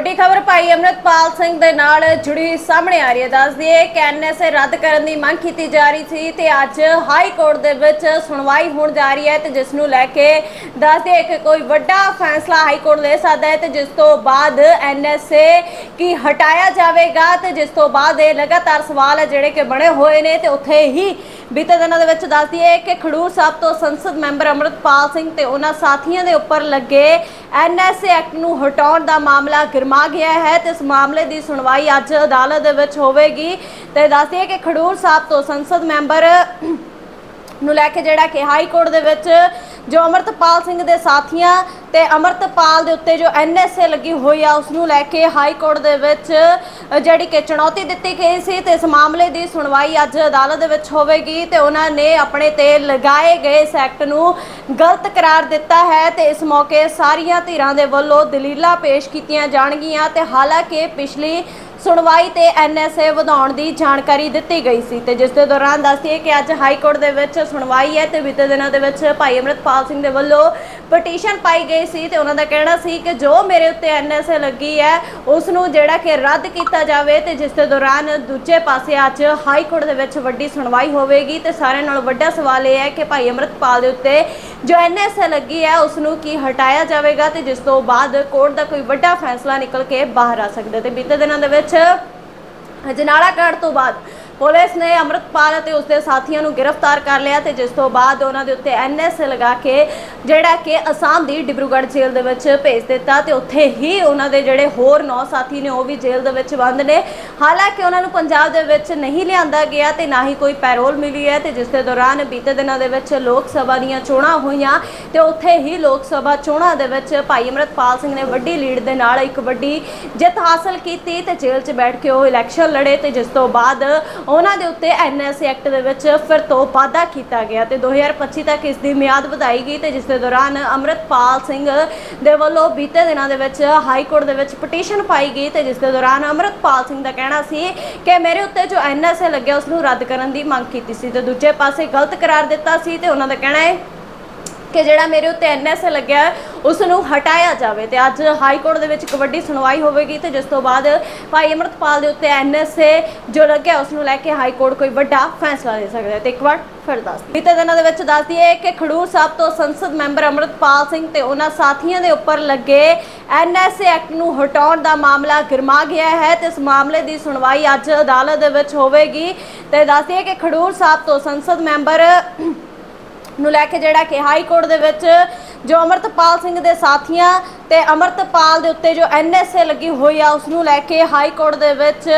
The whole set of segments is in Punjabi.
ਵੱਡੀ ਖਬਰ ਭਾਈ ਅਮਰਤਪਾਲ ਸਿੰਘ ਦੇ ਨਾਲ ਜੁੜੀ ਸਾਹਮਣੇ ਆ ਰਹੀ ਹੈ। ਦੱਸ ਦਈਏ ਕਿ ਐਨਐਸਏ ਰੱਦ ਕਰਨ ਦੀ ਮੰਗ ਕੀਤੀ ਜਾ ਰਹੀ ਸੀ ਤੇ ਅੱਜ ਹਾਈ ਕੋਰਟ ਦੇ ਵਿੱਚ ਸੁਣਵਾਈ ਹੋਣ ਜਾ ਰਹੀ ਹੈ ਤੇ ਜਿਸ ਨੂੰ ਲੈ ਕੇ ਦੱਸ ਦਈਏ ਕਿ ਕੋਈ ਵੱਡਾ ਫੈਸਲਾ ਹਾਈ ਕੋਰਟ ਲੈ ਸਕਦਾ ਹੈ ਤੇ ਜਿਸ ਤੋਂ ਬਾਅਦ ਐਨਐਸਏ ਕੀ ਹਟਾਇਆ ਜਾਵੇਗਾ ਤੇ ਜਿਸ ਤੋਂ ਬਾਅਦ ਇਹ ਲਗਾਤਾਰ ਸਵਾਲ ਹੈ ਜਿਹੜੇ ਕਿ ਬਣੇ ਹੋਏ ਨੇ ਤੇ ਉੱਥੇ ਹੀ ਬੀਤੇ ਦਿਨਾਂ ਦੇ ਵਿੱਚ ਦੱਸ ਦਈਏ ਕਿ ਖਡੂਰ ਸਾਹਿਬ ਤੋਂ ਸੰਸਦ ਮੈਂਬਰ ਅਮਰਤਪਾਲ ਸਿੰਘ ਤੇ ਉਹਨਾਂ ਸਾਥੀਆਂ ਦੇ ਉੱਪਰ ਲੱਗੇ ਐਨਐਸਏ ਐਕਟ ਨੂੰ ਹਟਾਉਣ ਦਾ ਮਾਮਲਾ ਗਰਮਾ ਗਿਆ ਹੈ ਤੇ ਇਸ ਮਾਮਲੇ ਦੀ ਸੁਣਵਾਈ ਅੱਜ ਅਦਾਲਤ ਦੇ ਵਿੱਚ ਹੋਵੇਗੀ। ਤੇ ਦੱਸ ਕਿ ਖਡੂਰ ਸਾਹਿਬ ਤੋਂ ਸੰਸਦ ਮੈਂਬਰ ਨੂੰ ਲੈ ਕੇ ਜਿਹੜਾ ਕਿ ਹਾਈ ਕੋਰਟ ਦੇ ਵਿੱਚ ਜੋ ਅਮਰਤਪਾਲ ਸਿੰਘ ਦੇ ਸਾਥੀਆਂ ਤੇ ਅਮਰਤਪਾਲ ਦੇ ਉੱਤੇ ਜੋ ਐਨਐਸਏ ਲੱਗੀ ਹੋਈ ਆ, ਉਸ ਨੂੰ ਲੈ ਕੇ ਹਾਈ ਕੋਰਟ ਦੇ ਵਿੱਚ ਜਿਹੜੀ ਕਿ ਚੁਣੌਤੀ ਦਿੱਤੀ ਗਈ ਸੀ ਤੇ ਇਸ ਮਾਮਲੇ ਦੀ ਸੁਣਵਾਈ ਅੱਜ ਅਦਾਲਤ ਦੇ ਵਿੱਚ ਹੋਵੇਗੀ ਤੇ ਉਹਨਾਂ ਨੇ ਆਪਣੇ ਤੇ ਲਗਾਏ ਗਏ ਇਸ ਐਕਟ ਨੂੰ ਗਲਤ ਕਰਾਰ ਦਿੱਤਾ ਹੈ ਤੇ ਇਸ ਮੌਕੇ ਸਾਰੀਆਂ ਧਿਰਾਂ ਦੇ ਵੱਲੋਂ ਦਲੀਲਾਂ ਪੇਸ਼ ਕੀਤੀਆਂ ਜਾਣਗੀਆਂ ਤੇ ਹਾਲਾਂਕਿ ਪਿਛਲੀ ਸੁਣਵਾਈ ਤੇ ਐਨਐਸਏ ਵਧਾਉਣ ਦੀ ਜਾਣਕਾਰੀ ਦਿੱਤੀ ਗਈ ਸੀ ਤੇ ਜਿਸ ਦੇ ਦੌਰਾਨ ਦੱਸਦੀਏ ਕਿ ਅੱਜ ਹਾਈ ਕੋਰਟ ਦੇ ਵਿੱਚ ਸੁਣਵਾਈ ਹੈ ਤੇ ਬੀਤੇ ਦਿਨਾਂ ਦੇ ਵਿੱਚ ਭਾਈ ਅਮਰਤਪਾਲ ਸਿੰਘ ਦੇ ਵੱਲੋਂ ਪਟੀਸ਼ਨ ਪਾਈ ਗਈ ਸੀ ਤੇ ਉਹਨਾਂ ਦਾ ਕਹਿਣਾ ਸੀ ਕਿ ਜੋ ਮੇਰੇ ਉੱਤੇ ਐਨਐਸਏ ਲੱਗੀ ਹੈ, ਉਸ ਨੂੰ ਜਿਹੜਾ ਕਿ ਰੱਦ ਕੀਤਾ ਜਾਵੇ ਤੇ ਜਿਸ ਦੇ ਦੌਰਾਨ ਦੂਜੇ ਪਾਸੇ ਅੱਜ ਹਾਈ ਕੋਰਟ ਦੇ ਵਿੱਚ ਵੱਡੀ ਸੁਣਵਾਈ ਹੋਵੇਗੀ ਤੇ ਸਾਰਿਆਂ ਨਾਲੋਂ ਵੱਡਾ ਸਵਾਲ ਇਹ ਹੈ ਕਿ ਭਾਈ ਅਮਰਤਪਾਲ ਦੇ ਉੱਤੇ ਜੋ ਐਨਐਸਏ ਲੱਗੀ ਹੈ ਉਸ ਨੂੰ ਕੀ ਹਟਾਇਆ ਜਾਵੇਗਾ ਤੇ ਜਿਸ ਤੋਂ ਬਾਅਦ ਕੋਰਟ ਦਾ ਕੋਈ ਵੱਡਾ ਫੈਸਲਾ ਨਿਕਲ ਕੇ ਬਾਹਰ ਆ ਸਕਦਾ ਤੇ ਬੀਤੇ ਦਿਨਾਂ ਦੇ ਵਿੱਚ ਅਜਨਾਲਾ ਕਾਂਡ ਤੋਂ ਬਾਅਦ ਪੁਲਿਸ ਨੇ ਅਮਰਤਪਾਲ ਅਤੇ ਉਸਦੇ ਸਾਥੀਆਂ ਨੂੰ ਗ੍ਰਿਫਤਾਰ ਕਰ ਲਿਆ ਤੇ ਜਿਸ ਤੋਂ ਬਾਅਦ ਉਹਨਾਂ ਦੇ ਉੱਤੇ ਐਨਐਸਏ ਲਗਾ ਕੇ, ਜਿਹੜਾ ਕਿ ਅਸਾਮ ਦੀ ਡਿਬਰੂਗੜ੍ਹ ਜੇਲ੍ਹ ਦੇ ਵਿੱਚ ਭੇਜ ਦਿੱਤਾ ਤੇ ਉੱਥੇ ਹੀ ਉਹਨਾਂ ਦੇ ਜਿਹੜੇ ਹੋਰ 9 ਸਾਥੀ ਨੇ ਉਹ ਵੀ ਜੇਲ੍ਹ ਦੇ ਵਿੱਚ ਬੰਦ ਨੇ। ਹਾਲਾਂਕਿ ਉਹਨਾਂ ਨੂੰ ਪੰਜਾਬ ਦੇ ਵਿੱਚ ਨਹੀਂ ਲਿਆਂਦਾ ਗਿਆ ਤੇ ਨਾ ਹੀ ਕੋਈ ਪੈਰੋਲ ਮਿਲੀ ਹੈ ਤੇ ਜਿਸ ਦੇ ਦੌਰਾਨ ਬੀਤੇ ਦਿਨਾਂ ਦੇ ਵਿੱਚ ਲੋਕ ਸਭਾ ਦੀਆਂ ਚੋਣਾਂ ਹੋਈਆਂ ਤੇ ਉੱਥੇ ਹੀ ਲੋਕ ਸਭਾ ਚੋਣਾਂ ਦੇ ਵਿੱਚ ਭਾਈ ਅਮਰਤਪਾਲ ਸਿੰਘ ਨੇ ਵੱਡੀ ਲੀਡ ਦੇ ਨਾਲ ਇੱਕ ਵੱਡੀ ਜਿੱਤ ਹਾਸਲ ਕੀਤੀ ਤੇ ਜੇਲ੍ਹ 'ਚ ਬੈਠ ਕੇ ਉਹ ਇਲੈਕਸ਼ਨ ਲੜੇ ਤੇ ਜਿਸ ਤੋਂ ਬਾਅਦ ਉਹਨਾਂ ਦੇ ਉੱਤੇ ਐਨਐਸਏ ਐਕਟ ਦੇ ਵਿੱਚ ਫਿਰ ਤੋਂ ਵਾਧਾ ਕੀਤਾ ਗਿਆ ਤੇ 2025 ਤੱਕ ਇਸ ਦੀ ਮਿਆਦ ਵਧਾਈ ਗਈ ਤੇ ਜਿਸ ਦੇ ਦੌਰਾਨ ਅਮਰਤਪਾਲ ਸਿੰਘ ਦੇ ਵੱਲੋਂ ਬੀਤੇ ਦਿਨਾਂ ਦੇ ਵਿੱਚ ਹਾਈ ਕੋਰਟ ਦੇ ਵਿੱਚ ਪਟੀਸ਼ਨ ਪਾਈ ਗਈ ਤੇ ਜਿਸ ਦੇ ਦੌਰਾਨ ਅਮਰਤਪਾਲ ਸਿੰਘ ਦਾ ਕਹਿਣਾ ਸੀ ਕਿ ਮੇਰੇ ਉੱਤੇ ਜੋ ਐਨਐਸਏ ਲੱਗਿਆ ਉਸ ਨੂੰ ਰੱਦ ਕਰਨ ਦੀ ਮੰਗ ਕੀਤੀ ਸੀ ਤੇ ਦੂਜੇ ਪਾਸੇ ਗਲਤ ਕਰਾਰ ਦਿੱਤਾ ਸੀ ਤੇ ਉਹਨਾਂ ਦਾ ਕਹਿਣਾ ਹੈ ਕਿ ਜਿਹੜਾ ਮੇਰੇ ਉੱਤੇ ਐਨਐਸਏ ਲੱਗਿਆ ਹੈ, ਉਸ ਨੂੰ ਹਟਾਇਆ ਜਾਵੇ ਤੇ ਅੱਜ ਹਾਈ ਕੋਰਟ ਦੇ ਵਿੱਚ ਇੱਕ ਵੱਡੀ ਸੁਣਵਾਈ ਹੋਵੇਗੀ ਤੇ ਜਿਸ ਤੋਂ ਬਾਅਦ ਭਾਈ ਅਮਰਤਪਾਲ ਦੇ ਉੱਤੇ ਐਨਐਸਏ ਜੋ ਲੱਗਿਆ ਉਸ ਨੂੰ ਲੈ ਕੇ ਹਾਈ ਕੋਰਟ ਕੋਈ ਵੱਡਾ ਫੈਸਲਾ ਦੇ ਸਕਦਾ ਹੈ। ਤੇ ਇੱਕ ਵਾਰ ਫਿਰ ਦੱਸ ਬੀਤੇ ਦਿਨਾਂ ਦੇ ਵਿੱਚ ਦੱਸ ਦਈਏ ਕਿ ਖਡੂਰ ਸਾਹਿਬ ਤੋਂ ਸੰਸਦ ਮੈਂਬਰ ਅਮਰਤਪਾਲ ਸਿੰਘ ਤੇ ਉਹਨਾਂ ਸਾਥੀਆਂ ਦੇ ਉੱਪਰ ਲੱਗੇ ਐਨਐਸਏ ਐਕਟ ਨੂੰ ਹਟਾਉਣ ਦਾ ਮਾਮਲਾ ਗਿਰਮਾ ਗਿਆ ਹੈ ਤੇ ਇਸ ਮਾਮਲੇ ਦੀ ਸੁਣਵਾਈ ਅੱਜ ਅਦਾਲਤ ਦੇ ਵਿੱਚ ਹੋਵੇਗੀ। ਤੇ ਦੱਸ ਦਈਏ ਕਿ ਖਡੂਰ ਸਾਹਿਬ ਤੋਂ ਸੰਸਦ ਮੈਂਬਰ ਨੂੰ ਲੈ ਕੇ ਜਿਹੜਾ ਕਿ ਹਾਈ ਕੋਰਟ ਦੇ ਵਿੱਚ ਜੋ ਅਮਰਤਪਾਲ ਸਿੰਘ ਦੇ ਸਾਥੀਆਂ ਤੇ ਅਮਰਤਪਾਲ ਦੇ ਉੱਤੇ ਜੋ ਐਨਐਸਏ ਲੱਗੀ ਹੋਈ ਆ, ਉਸ ਨੂੰ ਲੈ ਕੇ ਹਾਈ ਕੋਰਟ ਦੇ ਵਿੱਚ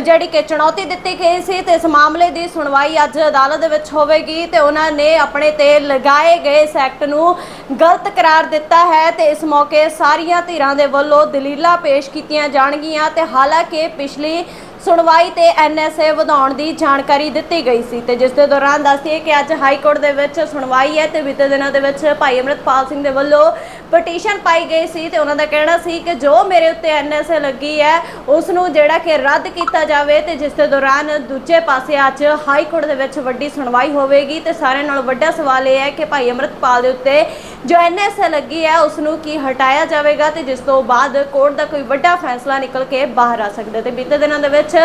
ਜਿਹੜੀ ਕਿ ਚੁਣੌਤੀ ਦਿੱਤੀ ਗਈ ਸੀ ਤੇ ਇਸ ਮਾਮਲੇ ਦੀ ਸੁਣਵਾਈ ਅੱਜ ਅਦਾਲਤ ਦੇ ਵਿੱਚ ਹੋਵੇਗੀ ਤੇ ਉਹਨਾਂ ਨੇ ਆਪਣੇ ਤੇ ਲਗਾਏ ਗਏ ਇਸ ਐਕਟ ਨੂੰ ਗਲਤ ਕਰਾਰ ਦਿੱਤਾ ਹੈ ਤੇ ਇਸ ਮੌਕੇ ਸਾਰੀਆਂ ਧਿਰਾਂ ਦੇ ਵੱਲੋਂ ਦਲੀਲਾਂ ਪੇਸ਼ ਕੀਤੀਆਂ ਜਾਣਗੀਆਂ ਤੇ ਹਾਲਾਂਕਿ ਪਿਛਲੀ ਸੁਣਵਾਈ ਤੇ ਐਨਐਸਏ ਵਧਾਉਣ ਦੀ ਜਾਣਕਾਰੀ ਦਿੱਤੀ ਗਈ ਸੀ ਤੇ ਜਿਸ ਦੇ ਦੌਰਾਨ ਦੱਸਦੀਏ ਕਿ ਅੱਜ ਹਾਈ ਕੋਰਟ ਦੇ ਵਿੱਚ ਸੁਣਵਾਈ ਹੈ ਤੇ ਬੀਤੇ ਦਿਨਾਂ ਦੇ ਵਿੱਚ ਭਾਈ ਅਮਰਤਪਾਲ ਸਿੰਘ ਦੇ ਵੱਲੋਂ ਪਟੀਸ਼ਨ ਪਾਈ ਗਈ ਸੀ ਤੇ ਉਹਨਾਂ ਦਾ ਕਹਿਣਾ ਸੀ ਕਿ ਜੋ ਮੇਰੇ ਉੱਤੇ ਐਨਐਸਏ ਲੱਗੀ ਹੈ ਉਸ ਨੂੰ ਜਿਹੜਾ ਕਿ ਰੱਦ ਕੀਤਾ ਜਾਵੇ ਤੇ ਜਿਸ ਦੇ ਦੌਰਾਨ ਦੂਜੇ ਪਾਸੇ ਅੱਜ ਹਾਈ ਕੋਰਟ ਦੇ ਵਿੱਚ ਵੱਡੀ ਸੁਣਵਾਈ ਹੋਵੇਗੀ ਤੇ ਸਾਰਿਆਂ ਨਾਲੋਂ ਵੱਡਾ ਸਵਾਲ ਇਹ ਹੈ ਕਿ ਭਾਈ ਅਮਰਤਪਾਲ ਦੇ ਉੱਤੇ ਜੋ ਐਨਐਸਏ ਲੱਗੀ ਹੈ ਉਸ ਨੂੰ ਕੀ ਹਟਾਇਆ ਜਾਵੇਗਾ ਤੇ ਜਿਸ ਤੋਂ ਬਾਅਦ ਕੋਰਟ ਦਾ ਕੋਈ ਵੱਡਾ ਫੈਸਲਾ ਨਿਕਲ ਕੇ ਬਾਹਰ ਆ ਸਕਦਾ ਤੇ ਬੀਤੇ ਦਿਨਾਂ ਦੇ ਵਿੱਚ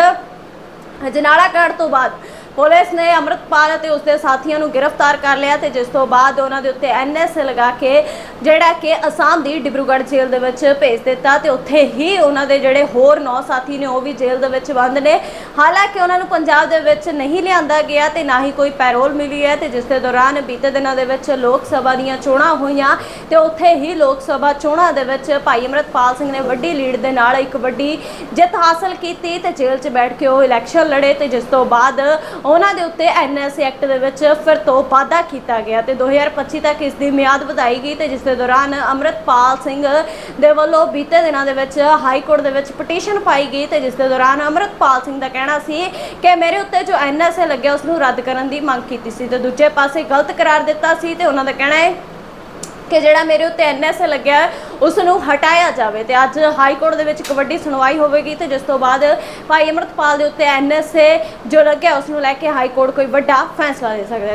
ਜਨਾਲਾ ਕਾਂਡ ਤੋਂ ਬਾਅਦ ਪੁਲਿਸ ਨੇ ਅਮਰਤਪਾਲ ਅਤੇ ਉਸਦੇ ਸਾਥੀਆਂ ਨੂੰ ਗ੍ਰਿਫਤਾਰ ਕਰ ਲਿਆ ਤੇ ਜਿਸ ਤੋਂ ਬਾਅਦ ਉਹਨਾਂ ਦੇ ਉੱਤੇ ਐਨਐਸਏ ਲਗਾ ਕੇ ਜਿਹੜਾ ਕਿ ਅਸਾਮ ਦੀ ਡਿਬਰੂਗੜ੍ਹ ਜੇਲ੍ਹ ਦੇ ਵਿੱਚ ਭੇਜ ਦਿੱਤਾ ਤੇ ਉੱਥੇ ਹੀ ਉਹਨਾਂ ਦੇ ਜਿਹੜੇ ਹੋਰ 9 ਸਾਥੀ ਨੇ ਉਹ ਵੀ ਜੇਲ੍ਹ ਦੇ ਵਿੱਚ ਬੰਦ ਨੇ। ਹਾਲਾਂਕਿ ਉਹਨਾਂ ਨੂੰ ਪੰਜਾਬ ਦੇ ਵਿੱਚ ਨਹੀਂ ਲਿਆਂਦਾ ਗਿਆ ਤੇ ਨਾ ਹੀ ਕੋਈ ਪੈਰੋਲ ਮਿਲੀ ਹੈ ਤੇ ਜਿਸ ਦੇ ਦੌਰਾਨ ਬੀਤੇ ਦਿਨਾਂ ਦੇ ਵਿੱਚ ਲੋਕ ਸਭਾ ਦੀਆਂ ਚੋਣਾਂ ਹੋਈਆਂ ਤੇ ਉੱਥੇ ਹੀ ਲੋਕ ਸਭਾ ਚੋਣਾਂ ਦੇ ਵਿੱਚ ਭਾਈ ਅਮਰਤਪਾਲ ਸਿੰਘ ਨੇ ਵੱਡੀ ਲੀਡ ਦੇ ਨਾਲ ਇੱਕ ਵੱਡੀ ਜਿੱਤ ਹਾਸਲ ਕੀਤੀ ਤੇ ਜੇਲ੍ਹ 'ਚ ਬੈਠ ਕੇ ਉਹ ਇਲੈਕਸ਼ਨ ਲੜੇ ਤੇ ਜਿਸ ਤੋਂ ਬਾਅਦ ਉਹਨਾਂ ਦੇ ਉੱਤੇ ਐਨਐਸਏ ਐਕਟ ਦੇ ਵਿੱਚ ਫਿਰ ਤੋਂ ਵਾਧਾ ਕੀਤਾ ਗਿਆ ਤੇ 2025 ਤੱਕ ਇਸ ਦੀ ਮਿਆਦ ਵਧਾਈ ਗਈ ਤੇ ਜਿਸ ਦੇ ਦੌਰਾਨ ਅਮਰਤਪਾਲ ਸਿੰਘ ਦੇ ਵੱਲੋਂ ਬੀਤੇ ਦਿਨਾਂ ਦੇ ਵਿੱਚ ਹਾਈ ਕੋਰਟ ਦੇ ਵਿੱਚ ਪਟੀਸ਼ਨ ਪਾਈ ਗਈ ਤੇ ਜਿਸ ਦੇ ਦੌਰਾਨ ਅਮਰਤਪਾਲ ਸਿੰਘ ਦਾ ਕਹਿਣਾ ਸੀ ਕਿ ਮੇਰੇ ਉੱਤੇ ਜੋ ਐਨਐਸਏ ਲੱਗਿਆ ਉਸ ਨੂੰ ਰੱਦ ਕਰਨ ਦੀ ਮੰਗ ਕੀਤੀ ਸੀ ਤੇ ਦੂਜੇ ਪਾਸੇ ਗਲਤ ਕਰਾਰ ਦਿੱਤਾ ਸੀ ਤੇ ਉਹਨਾਂ ਦਾ ਕਹਿਣਾ ਹੈ ਕਿ ਜਿਹੜਾ ਮੇਰੇ ਉੱਤੇ ਐਨਐਸਏ ਲੱਗਿਆ ਉਸ ਨੂੰ ਹਟਾਇਆ ਜਾਵੇ ਤੇ ਅੱਜ ਹਾਈ ਕੋਰਟ ਦੇ ਵਿੱਚ ਇੱਕ ਵੱਡੀ ਸੁਣਵਾਈ ਹੋਵੇਗੀ ਤੇ ਜਿਸ ਤੋਂ ਬਾਅਦ ਭਾਈ ਅਮਰਤਪਾਲ ਦੇ ਉੱਤੇ ਐਨਐਸਏ ਜੋ ਲੱਗਿਆ ਉਸ ਨੂੰ ਲੈ ਕੇ ਹਾਈ ਕੋਰਟ ਕੋਈ ਵੱਡਾ ਫੈਸਲਾ ਦੇ ਸਕਦਾ ਹੈ।